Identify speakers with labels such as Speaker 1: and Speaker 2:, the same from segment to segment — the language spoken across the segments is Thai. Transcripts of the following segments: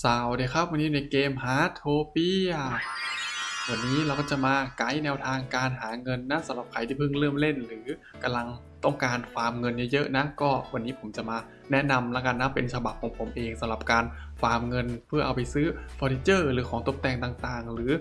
Speaker 1: สวัสดีครับวันนี้ในเกม h a r t o p i a วันนี้เราก็จะมาไกด์แนวทางการหาเงินนะสำหรับใครที่เพิ่งเริ่มเล่น หรือกำลังต้องการฟาร์มเงินเยอะๆนะ ก็วันนี้ผมจะมาแนะนำแล้วกันนะเป็นฉบับของผมเองสำหรับการฟาร์มเงิน เพื่อเอาไปซื้อเฟอร์นิเจอร์หรือของตกแต่งต่างๆ หรือ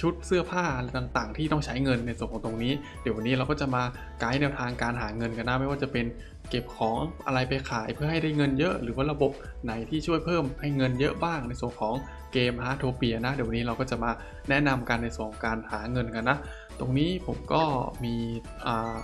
Speaker 1: ชุดเสื้อผ้าอะไรต่างๆ ที่ต้องใช้เงินในส่วนของตรงนี้ เดี๋ยววันนี้เราก็จะมาไกด์แนวทางการหาเงินกันนะไม่ว่าจะเป็น เก็บของอะไรไปขายเพื่อให้ได้เงินเยอะ หรือว่าระบบไหนที่ช่วยเพิ่มให้เงินเยอะบ้างในส่วนของเกมฮาร์โทเปียนะ เดี๋ยววันนี้เราก็จะมาแนะนำกันในส่วนของการหาเงินกันนะ ตรงนี้ผมก็มี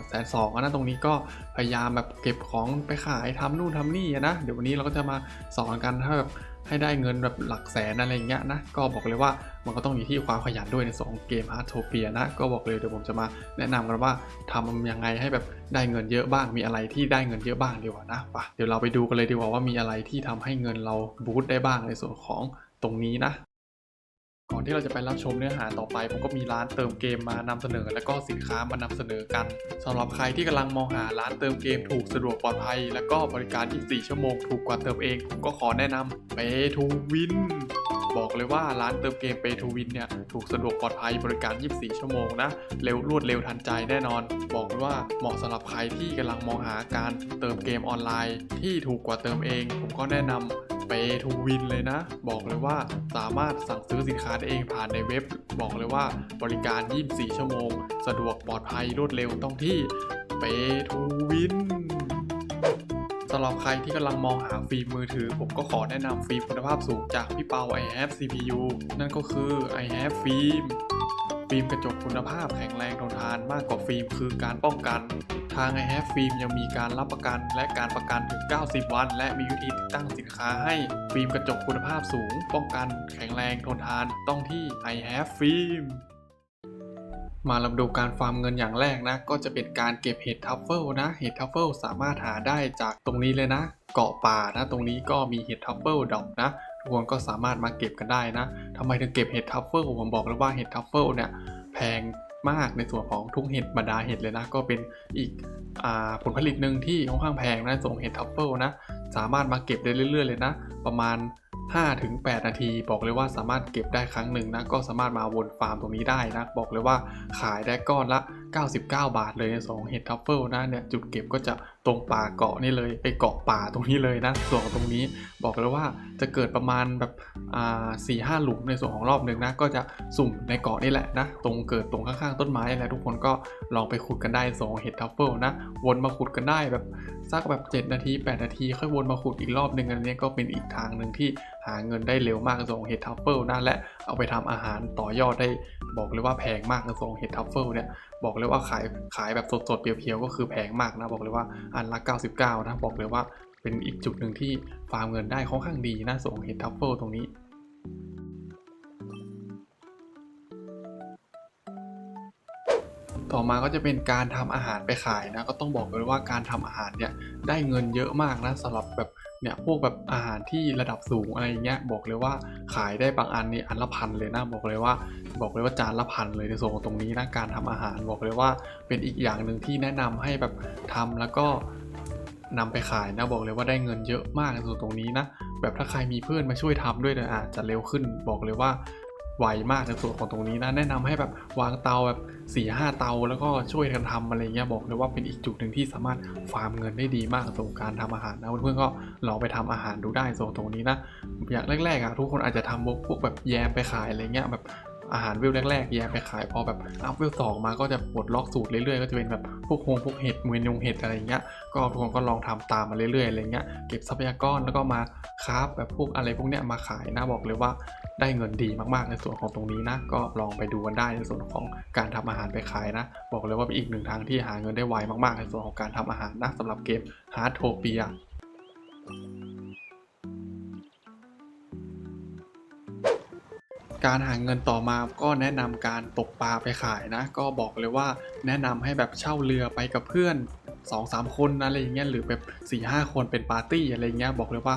Speaker 1: แสนสองนะตรงนี้ก็พยายามแบบเก็บของไปขายทำนู่นทำนี่นะ เดี๋ยววันนี้เราก็จะมาสอนกันถ้าแบบ ให้ได้เงินแบบหลักแสนอะไรอย่างเงี้ยนะ ก็บอกเลยว่ามันก็ต้องอยู่ที่ความขยันด้วยในสองเกมฮาร์ทโทเปียนะ ก็บอกเลยเดี๋ยวผมจะมาแนะนำกันว่าทำยังไงให้แบบได้เงินเยอะบ้าง มีอะไรที่ได้เงินเยอะบ้างดีกว่านะไปะเดี๋ยวเราไปดูกันเลยดีกว่าว่ามีอะไรที่ทำให้เงินเราบูสต์ได้บ้างในส่วนของตรงนี้นะ ก่อนที่เราจะไปรับชมเนื้อหาต่อไป ผมก็มีร้านเติมเกมมานำเสนอ และก็สินค้ามานำเสนอกันสำหรับใครที่กำลังมองหาร้านเติมเกมถูกสะดวกปลอดภัย และก็บริการ 24 ชั่วโมงถูกกว่าเติมเอง ผมก็ขอแนะนำ Pay to Win บอกเลยว่าร้านเติมเกม Pay to Win เนี่ยถูกสะดวกปลอดภัยบริการ 24 ชั่วโมงนะ เร็วรวดเร็วทันใจแน่นอน บอกเลยว่าเหมาะสำหรับใครที่กำลังมองหาการเติมเกมออนไลน์ ที่ถูกกว่าเติมเอง ผมก็แนะนำ เปทูวินเลยนะ บอกเลยว่าสามารถสั่งซื้อสินค้าได้เองผ่านในเว็บ บอกเลยว่าบริการ 24 ชั่วโมง สะดวกปลอดภัยรวดเร็วต้องที่เปทูวินสำหรับใครที่กำลังมองหาฟิล์มมือถือ ผมก็ขอแนะนำฟิล์มคุณภาพสูงจากพี่เปา i have CPU นั่นก็คือ i have ฟิล์มฟิล์มกระจกคุณภาพแข็งแรงท ทานมากกว่าฟิล์มคือการป้องกัน ทาง i h a v e ฟิล์มยังมีการรับประกัน และการประกันถึง 90 วัน และมีวิธีติดตั้งสินค้าให้ฟิล์มกระจกคุณภาพสูง ป้องกันแข็งแรงทนทานต้องที่ i h a v e ฟิล์มมาลำดูการฟาร์มเงินอย่างแรกนะ ก็จะเป็นการเก็บเห็ดทัฟเฟิลนะ เห็ดทัฟเฟิลสามารถหาได้จากตรงนี้เลยนะ เกาะป่านะ ตรงนี้ก็มีเห็ดทัฟเฟิลดอกนะ ทุกคนก็สามารถมาเก็บกันได้นะทำไมถึงเก็บเห็ดทัฟเฟิลผมบอกแล้วว่าเห็ดทัฟเฟิลเนี่ยแพง มากในส่วนของทุกเห็ดบรรดาเห็ดเลยนะ ก็เป็นอีกอผลผลิตหนึ่งที่ค่อนข้างแพงนะส่งเห็ดทัฟเฟิลนะ สามารถมาเก็บได้เรื่อยๆเลยนะ ประมาณ 5-8 นาที บอกเลยว่าสามารถเก็บได้ครั้งหนึ่งนะ ก็สามารถมาวนฟาร์มตรงนี้ได้นะ บอกเลยว่าขายได้ก้อนละ 99 บาทเลยในสองเห็ดทัฟเฟิลนะเนี่ยจุดเก็บก็จะตรงป่าเกาะนี่เลย ไปเกาะป่าตรงนี้เลยนะ ส่วนตรงนี้บอกเลยว่าจะเกิดประมาณแบบอ่าสี่ห้าหลุมในส่วนของรอบหนึ่งนะ ก็จะสุ่มในเกาะนี่แหละนะ ตรงเกิดตรงข้างๆต้นไม้แหละทุกคนก็ลองไปขุดกันได้สองเห็ดทัฟเฟิลนะ วนมาขุดกันได้แบบสักแบบ 7 นาที 8 นาที ค่อยวนมาขุดอีกรอบหนึ่งอันนี้ก็เป็นอีกทางหนึ่งที่หาเงินได้เร็วมากสองเห็ดทัฟเฟิลนะและเอาไปทำอาหารต่อยอดได้ บอกเลยว่าแพงมากในส่งเห็ดทัฟเฟิลเนี่ยบอกเลยว่าขายขายแบบสดๆเพียวๆก็คือแพงมากนะบอกเลยว่าอันละ 99 นะบอกเลยว่าเป็นอีกจุดหนึ่งที่ฟาร์มเงินได้ค่อนข้างดีนะส่งเห็ดทัฟเฟิลตรงนี้ต่อมาก็จะเป็นการทำอาหารไปขายนะ ก็ต้องบอกเลยว่าการทำอาหารเนี่ยได้เงินเยอะมากนะสำหรับแบบ เนี่ยพวกแบบอาหารที่ระดับสูงอะไรเงี้ยบอกเลยว่าขายได้บางอันนี่อันละพันเลยนะบอกเลยว่า บอกเลยว่าจานละพันเลยในส่วนของตรงนี้นะการทำอาหารบอกเลยว่าเป็นอีกอย่างหนึ่งที่แนะนำให้แบบทำแล้วก็นำไปขายนะบอกเลยว่าได้เงินเยอะมากในส่วนตรงนี้นะแบบถ้าใครมีเพื่อนมาช่วยทำด้วยเนี่ยอาจจะเร็วขึ้นบอกเลยว่า ไวมากในส่วนของตรงนี้นะแนะนำให้แบบวางเตาแบบ4ี่ห้าเตา แล้วก็ช่วยกันทำอะไรเงี้ยบอกเลยว่าเป็นอีกจุดหนึ่งที่สามารถฟาร์มเงินได้ดีมากส่วนของการทำอาหารนะเพื่อนๆก็ลองไปทำอาหารดูได้ส่วนตรงนี้นะอย่างแรกๆอะทุกคนอาจจะทำพวกแบบแยมไปขายอะไรเงี้ยแบบ อาหารเวลแรกๆแยมไปขายพอแบบอัพเวลสองมาก็จะปลดล็อกสูตรเรื่อยๆ ก็จะเป็นแบบพวกโฮงพวกเห็ดเมนูเห็ดอะไรเงี้ยก็ทุกคนก็ลองทำตามมาเรื่อยๆอะไรเงี้ยเก็บทรัพยากรแล้วก็มาคราฟแบบพวกอะไรพวกเนี้ยมาขายนะบอกเลยว่าได้เงินดีมากๆในส่วนของตรงนี้นะก็ลองไปดูกันได้ในส่วนของการทำอาหารไปขายนะ บอกเลยว่าเป็นอีกหนึ่งทางที่หาเงินได้ไวมากๆในส่วนของการทำอาหารนะสำหรับเกม Hard t o p i a การหาเงินต่อมาก็แนะนำการตกปลาไปขายนะ ก็บอกเลยว่าแนะนำให้แบบเช่าเรือไปกับเพื่อน2-3คนนะอะไรอย่างเงี้ยหรือแบบ4-5คนเป็นปาร์ตี้อะไรเงี้ยบอกเลยว่า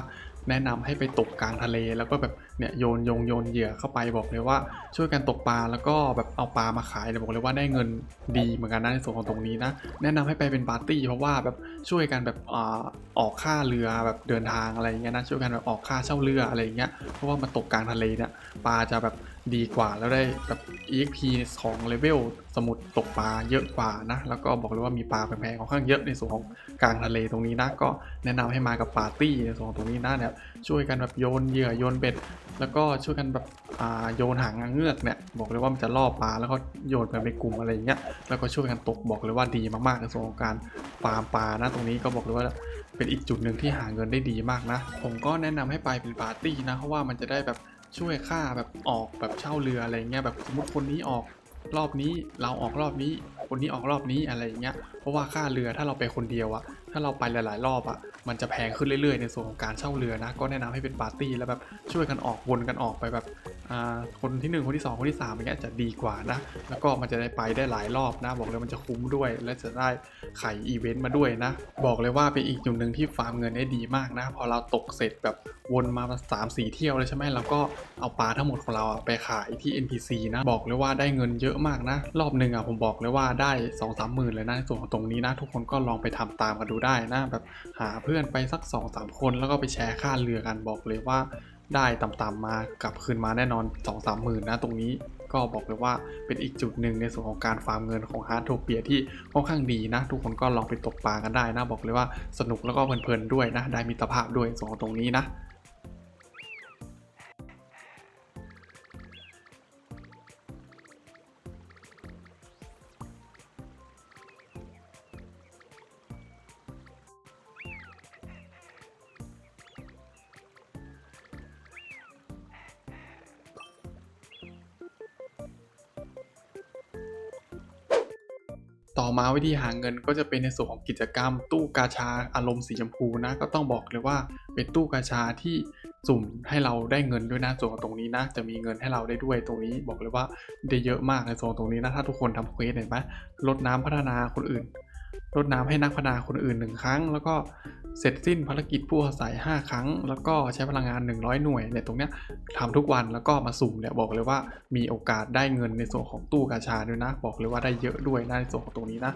Speaker 1: แนะนำให้ไปตกกลางทะเลแล้วก็แบบเนี่ยโยนยงโยนเหยื่อเข้าไปบอกเลยว่าช่วยกันตกปลาแล้วก็แบบเอาปลามาขายเนี่ยบอกเลยว่าได้เงินดีเหมือนกันนะในส่วนของตรงนี้นะแนะนำให้ไปเป็นปาร์ตี้เพราะว่าแบบช่วยกันแบบอ่าออกค่าเรือแบบเดินทางอะไรอย่างเงี้ยนะช่วยกันแบบออกค่าเช่าเรืออะไรอย่างเงี้ยเพราะว่ามาตกกลางทะเลเนี่ย ปลาจะแบบดีกว่าแล้วได้แบบ EXP ของเลเวลสมุดตกปลาเยอะกว่านะ แล้วก็บอกเลยว่ามีปลาแพงๆค่อนข้างเยอะในส่วนของกลางทะเลตรงนี้นะ ก็แนะนำให้มากับปาร์ตี้ในส่วนของตรงนี้นะเนี่ยช่วยกันแบบโยนเหยื่อโยนเบ็ด แล้วก็ช่วยกันแบบอ่าโยนหางเงือกเนี่ยบอกเลยว่ามันจะล่อปลาแล้วก็โยนไปเป็นกลุ่มอะไรอย่างเงี้ยแล้วก็ช่วยกันตกบอกเลยว่าดีมากๆในส่วนของการฟาร์มปลานะตรงนี้ก็บอกเลยว่าเป็นอีกจุดหนึ่งที่หาเงินได้ดีมากนะ ผมก็แนะนำให้ไปเป็นปาร์ตี้นะเพราะว่ามันจะได้แบบ ช่วยค่าแบบออกแบบเช่าเรืออะไรเงี้ยแบบสมมติคนนี้ออกรอบนี้เราออกรอบนี้ คนนี้ออกรอบนี้อะไรเงี้ยเพราะว่าค่าเรือถ้าเราไปคนเดียวอะถ้าเราไปหลายๆ รอบอะมันจะแพงขึ้นเรื่อยๆ ในส่วนของการเช่าเรือนะ ก็แนะนำให้เป็นปาร์ตี้แล้วแบบช่วยกันออกวนกันออกไปแบบอ่าคนที่หนึ่งคนที่สองคนที่สามอย่างเงี้ยจะดีกว่านะ แล้วก็มันจะได้ไปได้หลายรอบนะ บอกเลยมันจะคุ้มด้วย และจะได้ไข่อีเวนต์มาด้วยนะ บอกเลยว่าเป็นอีกจุดหนึ่งที่ฟาร์มเงินได้ดีมากนะ พอเราตกเสร็จแบบวนมาสามสี่เที่ยวเลยใช่ไหมเราก็เอาปลาทั้งหมดของเราไปขายที่ NPC นะ บอกเลยว่าได้เงินเยอะมากนะ รอบหนึ่งอะผมบอกเลยว่าได้2องสามหมื่นเลยนะในส่วนของตรงนี้นะ ทุกคนก็ลองไปทำตามกันดูได้ได้นะแบบหาเพื่อนไปสัก2อสามคนแล้วก็ไปแชร์ค่าเรือกันบอกเลยว่าได้ต่ำๆมากลับคืนมาแน่นอน2องสามหมื่นนะตรงนี้ก็บอกเลยว่าเป็นอีกจุดหนึ่งในส่วนของการฟาร์มเงินของฮาร์ดโทเปียที่ค่อนข้างดีนะ ทุกคนก็ลองไปตกปลากันได้นะ บอกเลยว่าสนุกแล้วก็เพลินๆด้วยนะ ได้มิตรภาพด้วยส่วนของตรงนี้นะ ต่อมาวิธีหาเงินก็จะเป็นในส่วนของกิจกรรม ตู้กาชาอารมณ์สีชมพูนะ ก็ต้องบอกเลยว่าเป็นตู้กาชาที่สุ่มให้เราได้เงินด้วยนะส่วนตรงนี้นะ จะมีเงินให้เราได้ด้วยตรงนี้บอกเลยว่าได้เยอะมากในส่วนตรงนี้นะถ้าทุกคนทำเควสเห็นไหมลดน้ำพัฒนาคนอื่น รดน้ำให้นักพนาคนอื่นหนึ่งครั้ง แล้วก็เสร็จสิ้นภารกิจผู้อาศัย 5 ครั้ง แล้วก็ใช้พลังงาน 100 หน่วยเนี่ยตรงเนี้ยทำทุกวันแล้วก็มาสุ่มเนี่ยบอกเลยว่ามีโอกาสได้เงินในส่วนของตู้กาชาด้วยนะ บอกเลยว่าได้เยอะด้วยนะในส่วนของตรงนี้นะ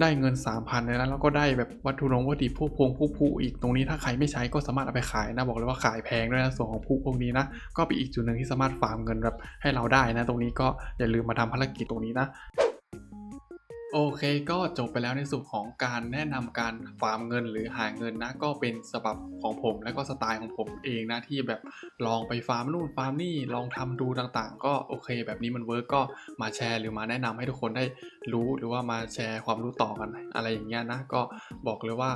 Speaker 1: ได้เงิน 3,000เลยนะแล้วก็ได้แบบวัตถุรงวัตถุดิบพวกพวงพวกผู้อีกตรงนี้ถ้าใครไม่ใช้ก็สามารถเอาไปขายนะบอกเลยว่าขายแพงด้วยนะส่วนของผู้พวกนี้นะก็เป็นอีกจุดหนึ่งที่สามารถฟาร์มเงินแบบให้เราได้นะ ตรงนี้ก็อย่าลืมมาทำภารกิจตรงนี้นะ โอเคก็จบไปแล้วในส่วนของการแนะนำการฟาร์มเงินหรือหาเงินนะก็เป็นสบับของผมและก็สไตล์ของผมเองนะที่แบบลองไปฟาร์มนู่นฟาร์มนี่ลองทำดูต่างๆ ก็โอเค แบบนี้มันเวิร์กก็มาแชร์หรือมาแนะนำให้ทุกคนได้รู้หรือว่ามาแชร์ความรู้ต่อกันอะไรอย่างเงี้ยนะก็บอกเลยว่า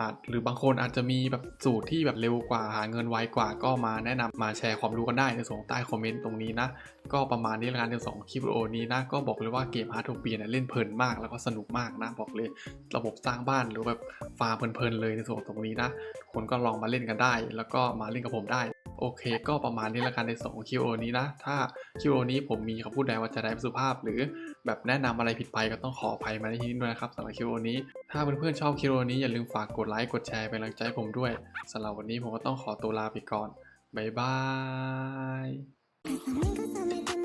Speaker 1: อาจหรือบางคนอาจจะมีแบบสูตรที่แบบเร็วกว่าหาเงินไวกว่าก็มาแนะนำมาแชร์ความรู้กันได้ในส่วนของใต้คอมเมนต์ตรงนี้นะ ก็ประมาณนี้ละกันในสองคลิปวิดีโอนี้นะ ก็บอกเลยว่าเกมฮาร์ทโอเปียเนี่ยเล่นเพลินมากแล้วก็สนุกมากนะ บอกเลยระบบสร้างบ้านหรือแบบฟาร์มเพลินๆเลยในส่วนตรงนี้นะคนก็ลองมาเล่นกันได้ แล้วก็มาเล่นกับผมได้ โอเค ก็ประมาณนี้ละกันในส่วนของ QO นี้นะ ถ้าคิ QO นี้ผมมีคำพูดใดว่าจะได้สุภาพ หรือแบบแนะนำอะไรผิดไปก็ต้องขออภัยมาในที่นี้ด้วยนะครับสำหรับคิ QO นี้ ถ้าเพื่อนๆชอบคิ QO นี้อย่าลืมฝากกดไลค์กดแชร์เป็นกำลังใจผมด้วยสำหรับวันนี้ผมก็ต้องขอตัวลาไปก่อนบ๊ายบาย